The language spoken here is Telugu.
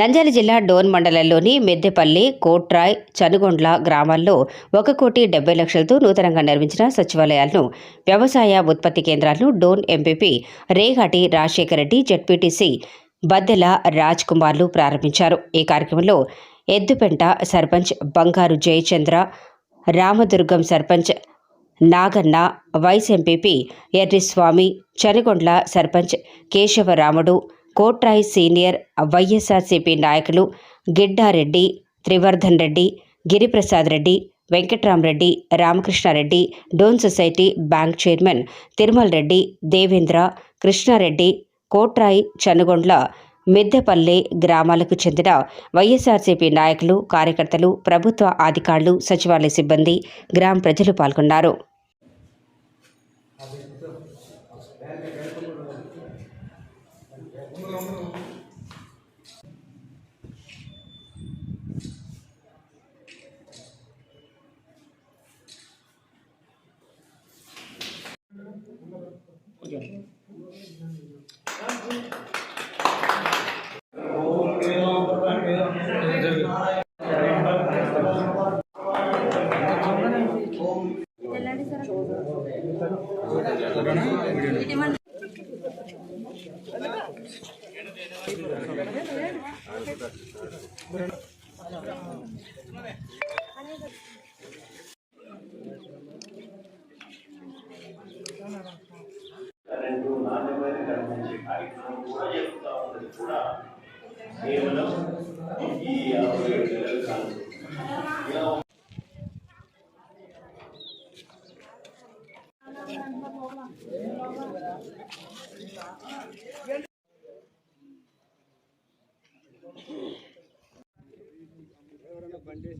నంద్యాల జిల్లా డోన్ మండలంలోని మెద్దెపల్లి కోట్రాయ్ చనుగొండ్ల గ్రామాల్లో ఒక కోటి డెబ్బై లక్షలతో నూతనంగా నిర్మించిన సచివాలయాలను వ్యవసాయ ఉత్పత్తి కేంద్రాలను డోన్ ఎంపీపీ రేగాటి రాజశేఖర రెడ్డి జడ్పీటీసీ బద్దెల రాజ్ కుమార్లు ప్రారంభించారు. ఈ కార్యక్రమంలో Eddupenta sarpanch Bangaru Jayachandra Ramadurgam sarpanch Naganna vice MPP Erriswamy Chanigondla sarpanch Kesavaramudu Kotrai senior YSRCP నాయకులు Giddareddy Trivardhan Reddy Giriprasad Reddy Venkatramareddy Ramakrishnareddy Dhone society bank chairman Tirumal Reddy Devendra Krishnareddy Kotrai Chanugondla Middepalle గ్రామాలకు చెందిన వైఎస్ఆర్సీపీ నాయకులు కార్యకర్తలు ప్రభుత్వ అధికారులు సచివాలయ సిబ్బంది గ్రామ ప్రజలు పాల్గొన్నారు. ఓకే రెండు నాణ్యమైన కనిపించే కార్యక్రమం కూడా చెప్తా ఉన్నది కూడా కేవలం ఈ యాభై ఏడు నెలల కాలం ఇలా ఎవరైనా బండి